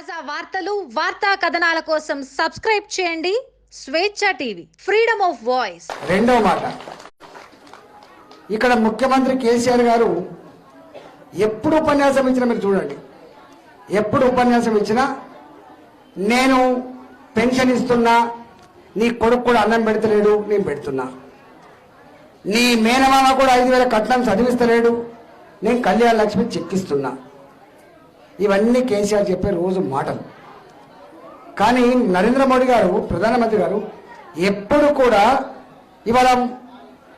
తాజా వార్తలు వార్తా కథనాల కోసం సబ్స్క్రైబ్ చేయండి. స్వేచ్ఛ టీవీ ఫ్రీడమ్ ఆఫ్ వాయిస్. రెండవ మాట. ఇక్కడ ముఖ్యమంత్రి కేసీఆర్ గారు ఎప్పుడు ఉపన్యాసం ఇచ్చినా మీరు చూడండి. ఎప్పుడు ఉపన్యాసం ఇచ్చినా నేను పెన్షన్ ఇస్తున్నా నీ కొడుకు కూడా అన్నం పెడతలేడు నేను పెడుతున్నా. నీ మేనమామ కూడా ఐదు వేల కట్నం చదివిస్తలేడు నేను కళ్యాణ లక్ష్మి చెక్కిస్తున్నా ఇవన్నీ కేసీఆర్ చెప్పే రోజు మాటలు. కానీ నరేంద్ర మోడీ గారు ప్రధానమంత్రి గారు ఎప్పుడు కూడా ఇవాళ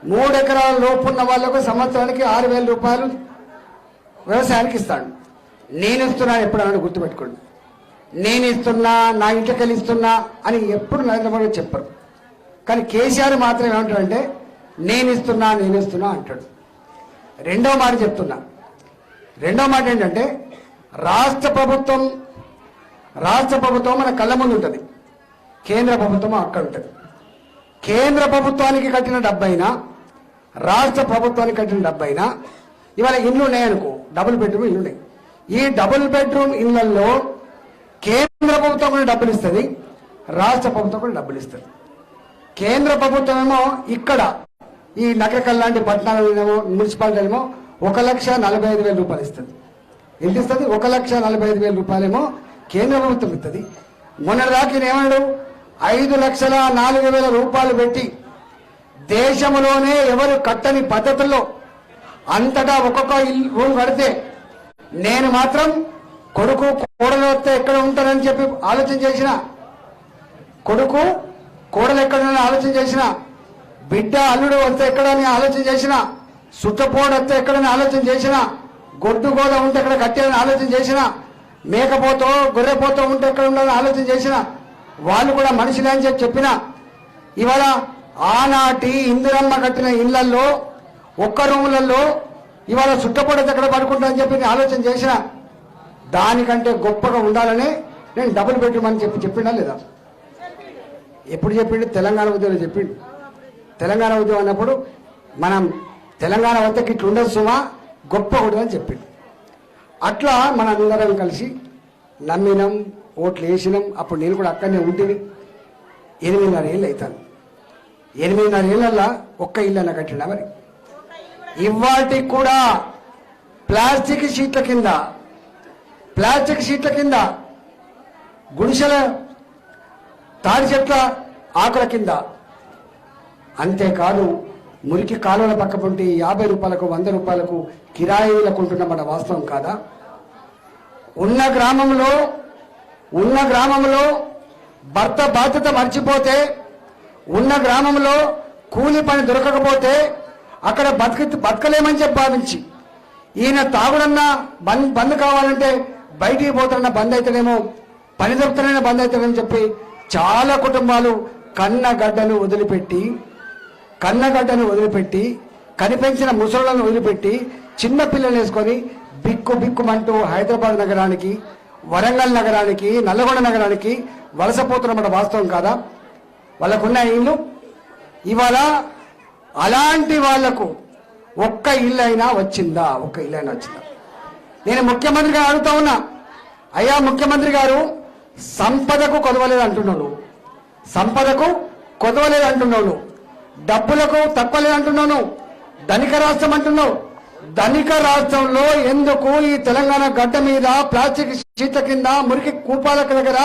మూడు ఎకరాల లోపు ఉన్న వాళ్ళకు సంవత్సరానికి ఆరు వేల రూపాయలు వ్యవసాయానికి ఇస్తాడు. నేను ఇస్తున్నా ఎప్పుడు గుర్తుపెట్టుకోండి. నేను ఇస్తున్నా నా ఇంటికెళ్ళి ఇస్తున్నా అని ఎప్పుడు నరేంద్ర మోడీ చెప్పరు. కానీ కేసీఆర్ మాత్రం ఏమంటాడంటే నేను ఇస్తున్నా నేను ఇస్తున్నా అంటాడు. రెండో మాట చెప్తున్నా. రెండో మాట ఏంటంటే రాష్ట్ర ప్రభుత్వం రాష్ట్ర ప్రభుత్వం మన కళ్ళ ముందు ఉంటుంది. కేంద్ర ప్రభుత్వం అక్కడ ఉంటుంది. కేంద్ర ప్రభుత్వానికి కట్టిన డబ్బైనా రాష్ట్ర ప్రభుత్వానికి కట్టిన డబ్బైనా ఇవాళ ఇల్లు ఉన్నాయనుకో డబుల్ బెడ్రూమ్ ఇల్లు ఉన్నాయి. ఈ డబుల్ బెడ్రూమ్ ఇళ్ళలో కేంద్ర ప్రభుత్వం కూడా డబ్బులు ఇస్తుంది రాష్ట్ర ప్రభుత్వం కూడా డబ్బులు ఇస్తుంది. కేంద్ర ప్రభుత్వం ఏమో ఇక్కడ ఈ నగరకల్ లాంటి ఏమో మున్సిపాలిటీ ఏమో ఒక లక్ష నలభై ఐదు వేల రూపాయలు ఇస్తుంది. ఎంత ఇస్తుంది? ఒక లక్ష నలభై ఐదు వేల రూపాయలేమో కేంద్ర ప్రభుత్వం ఇస్తుంది మొన్నటిదాకా ఏమన్నాడు? ఐదు లక్షల నాలుగు వేల రూపాయలు పెట్టి దేశంలోనే ఎవరు కట్టని పద్ధతుల్లో అంతటా ఒక్కొక్క ఇల్లు రూమ్ కడితే నేను మాత్రం కొడుకు కోడలు వస్తే ఎక్కడ ఉంటారని చెప్పి ఆలోచన చేసిన కొడుకు కోడలు ఎక్కడని ఆలోచన చేసిన బిడ్డ అల్లుడు వస్తే ఎక్కడని ఆలోచన చేసిన సుట్టపోడు వస్తే ఎక్కడని ఆలోచన చేసినా గొడ్డు గోద ఉంటే ఎక్కడ కట్టాలని ఆలోచన చేసిన మేకపోతో గొర్రెపోతో ఉంటే ఎక్కడ ఉండాలని ఆలోచన చేసిన వాళ్ళు కూడా మనుషులే అని చెప్పి చెప్పిన ఇవాళ ఆనాటి ఇందిరమ్మ కట్టిన ఇళ్ళల్లో ఒక్క రూములలో ఇవాళ సుట్టపొడత ఎక్కడ పడుకుంటానని చెప్పి నేను ఆలోచన చేసిన దానికంటే గొప్పగా ఉండాలని నేను డబుల్ బెడ్రూమ్ అని చెప్పి చెప్పిండా లేదా? ఎప్పుడు చెప్పిండు? తెలంగాణ ఉద్యోగం చెప్పిండు. తెలంగాణ ఉద్యోగం అన్నప్పుడు మనం తెలంగాణ వద్దకు ఇట్లా ఉండదు సుమా గొప్ప అని చెప్పిండు. అట్లా మన అందరం కలిసి నమ్మినాం ఓట్లు వేసినాం. అప్పుడు నేను కూడా అక్కడనే ఉంటుంది ఎనిమిదిన్నర ఏళ్ళు అవుతాను ఎనిమిదిన్నర ఏళ్ళల్లా ఒక్క ఇల్లు అన్న కట్టినా మరి? ఇవాటికి కూడా ప్లాస్టిక్ షీట్ల కింద ప్లాస్టిక్ షీట్ల కింద గుడిసెల తాడి చెట్ల ఆకుల కింద. అంతేకాదు మురికి కాలువల పక్కపొంటి యాభై రూపాయలకు వంద రూపాయలకు కిరాయిలకు ఉంటున్నామన్న వాస్తవం కాదా? ఉన్న గ్రామంలో ఉన్న గ్రామంలో భర్త బాధ్యత మర్చిపోతే ఉన్న గ్రామంలో కూలి పని దొరకకపోతే అక్కడ బతికి బతకలేమని చెప్పి భావించి ఈయన తాగుడన్నా బంద్ బంద్ కావాలంటే బయటికి పోతారన్న బంద్ అయితేనేమో పని దొరుకుతున్న బంద్ అవుతారని చెప్పి చాలా కుటుంబాలు కన్నగడ్డను వదిలిపెట్టి కన్నగడ్డను వదిలిపెట్టి కనిపించిన ముసలులను వదిలిపెట్టి చిన్న పిల్లలు వేసుకొని బిక్కు బిక్కుమంటూ హైదరాబాద్ నగరానికి వరంగల్ నగరానికి నల్లగొండ నగరానికి వలసపోతున్నమాట వాస్తవం కాదా? వాళ్ళకున్న ఇల్లు? ఇవాళ అలాంటి వాళ్ళకు ఒక్క ఇల్లు అయినా వచ్చిందా? ఒక్క ఇల్లు అయినా వచ్చిందా? నేను ముఖ్యమంత్రి గారు అడుగుతా ఉన్నా. అయ్యా ముఖ్యమంత్రి గారు సంపదకు కొదవలేదు అంటున్నాను సంపదకు కొదవలేదు అంటున్నాను డబ్బులకు తక్కువ అంటున్నాను ధనిక రాష్ట్రం అంటున్నావు. ధనిక రాష్ట్రంలో ఎందుకు ఈ తెలంగాణ గడ్డ మీద ప్లాస్టిక్ షీట్ల కింద మురికి కూపాల దగ్గర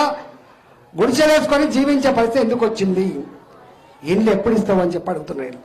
గుడిసెలేసుకొని జీవించే పరిస్థితి ఎందుకు వచ్చింది? ఇండ్లు ఎప్పుడు ఇస్తామని చెప్పి అడుగుతున్నాను